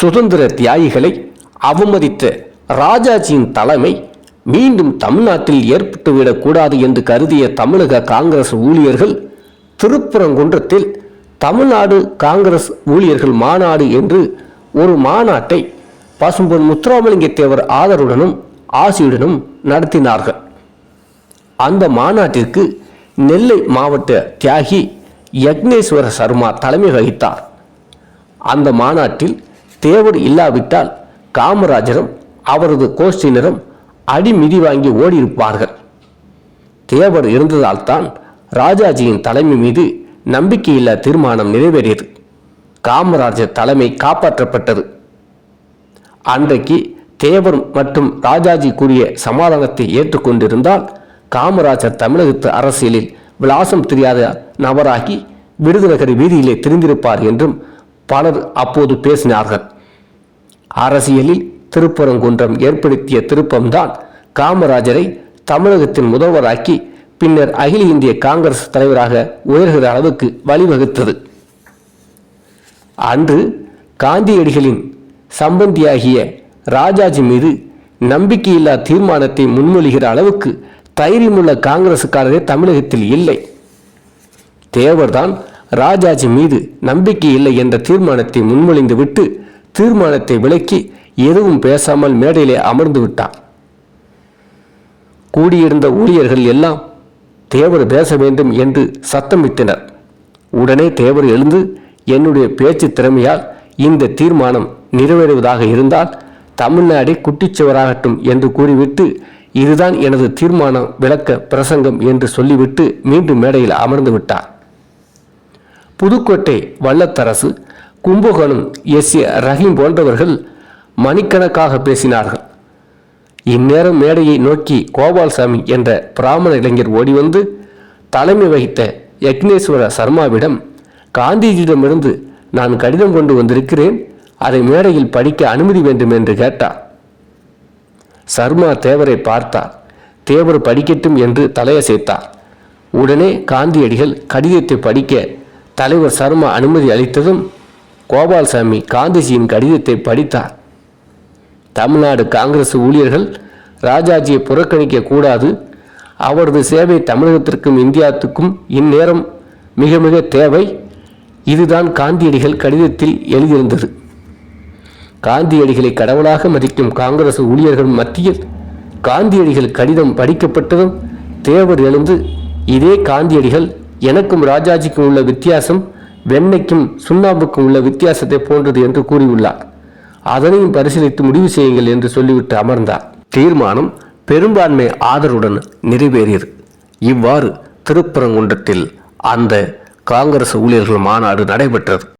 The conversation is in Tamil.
சுதந்திர தியாகிகளை அவமதித்த ராஜாஜியின் தலைமை மீண்டும் தமிழ்நாட்டில் ஏற்பட்டுவிடக்கூடாது என்று கருதிய தமிழக காங்கிரஸ் ஊழியர்கள் திருப்பரங்குன்றத்தில் தமிழ்நாடு காங்கிரஸ் ஊழியர்கள் மாநாடு என்று ஒரு மாநாட்டை பசும்பொன் முத்துராமலிங்க தேவர் ஆதரவுடனும் ஆசியுடனும் நடத்தினார்கள். அந்த மாநாட்டிற்கு நெல்லை மாவட்ட தியாகி யக்னேஸ்வர சர்மா தலைமை வகித்தார். அந்த மாநாட்டில் தேவர் இல்லாவிட்டால் காமராஜரும் அவரது கோஷ்டியினரும் அடிமிதி வாங்கி ஓடியிருப்பார்கள். தேவர் இருந்ததால் தான் ராஜாஜியின் தலைமை மீது நம்பிக்கையில்லா தீர்மானம் நிறைவேறியது. காமராஜர் தலைமை காப்பாற்றப்பட்டது. அன்றைக்கு தேவர் மற்றும் ராஜாஜி கூறிய சமாதானத்தை ஏற்றுக்கொண்டிருந்தால் காமராஜர் தமிழகத்து அரசியலில் விலாசம் தெரியாத நபராகி விருதுநகர் வீதியிலே திரிந்திருப்பார் என்றும் பலர் அப்போது பேசினார்கள். அரசியலில் திருப்பரங்குன்றம் ஏற்படுத்திய திருப்பம்தான் காமராஜரை தமிழகத்தின் முதல்வராக்கி பின்னர் அகில இந்திய காங்கிரஸ் தலைவராக உயர்கிற அளவுக்கு வழிவகுத்தது. அன்று காந்தியடிகளின் சம்பந்தியாகிய ராஜாஜி மீது நம்பிக்கையில்லா தீர்மானத்தை முன்மொழிகிற அளவுக்கு தைரியமுள்ள காங்கிரசுக்காரரே தமிழகத்தில் இல்லை. தேவர்தான் ராஜாஜி மீது நம்பிக்கை இல்லை என்ற தீர்மானத்தை முன்மொழிந்து விட்டு தீர்மானத்தை விலக்கி எதுவும் பேசாமல் மேடையிலே அமர்ந்து விட்டான். கூடியிருந்த ஊழியர்கள் எல்லாம் தேவர் பேச வேண்டும் என்று சத்தமிட்டனர். உடனே தேவர் எழுந்து என்னுடைய பேச்சு திறமையால் இந்த தீர்மானம் நிறைவேறுவதாக இருந்தால் தமிழ்நாடே குட்டிச்சுவராகட்டும் என்று கூறிவிட்டு இதுதான் எனது தீர்மானம் விளக்க பிரசங்கம் என்று சொல்லிவிட்டு மீண்டும் மேடையில் அமர்ந்து விட்டார் புதுக்கோட்டை வல்லத்தரசு கும்பகோணம் எஸ். ஏ. ரஹீம் போன்றவர்கள் மணிக்கணக்காக பேசினார்கள். இந்நேரம் மேடையை நோக்கி கோபால்சாமி என்ற பிராமண இளைஞர் ஓடி வந்து தலைமை வகித்த யக்னேஸ்வர சர்மாவிடம் காந்திஜியிடமிருந்து நான் கடிதம் கொண்டு வந்திருக்கிறேன். அதை மேடையில் படிக்க அனுமதி வேண்டும் என்று கேட்டார். சர்மா தேவரை பார்த்தார். தேவர் படிக்கட்டும் என்று தலையசைத்தார். உடனே காந்தியடிகள் கடிதத்தை படிக்க தலைவர் சர்மா அனுமதி அளித்ததும் கோபால்சாமி காந்திஜியின் கடிதத்தை படித்தார். தமிழ்நாடு காங்கிரஸ் ஊழியர்கள் ராஜாஜியை புறக்கணிக்க கூடாது. அவரது சேவை தமிழகத்திற்கும் இந்தியாவுக்கும் இந்நேரம் மிக மிக தேவை. இதுதான் காந்தியடிகள் கடிதத்தில் எழுதியிருந்தது. காந்தியடிகளை கடவுளாக மதிக்கும் காங்கிரஸ் ஊழியர்கள் மத்தியில் காந்தியடிகள் கடிதம் படிக்கப்பட்டதும் தேவர் எழுந்து இதே காந்தியடிகள் எனக்கும் ராஜாஜிக்கும் உள்ள வித்தியாசம் வெண்ணைக்கும் சுண்ணாம்புக்கும் உள்ள வித்தியாசத்தை போன்றது என்று கூறியுள்ளார். அதனையும் பரிசீலித்து முடிவு செய்யுங்கள் என்று சொல்லிவிட்டு அமர்ந்தார். தீர்மானம் பெரும்பான்மை ஆதரவுடன் நிறைவேறியது. இவ்வாறு திருப்பரங்குன்றத்தில் அந்த காங்கிரஸ் ஊழியர்கள் மாநாடு நடைபெற்றது.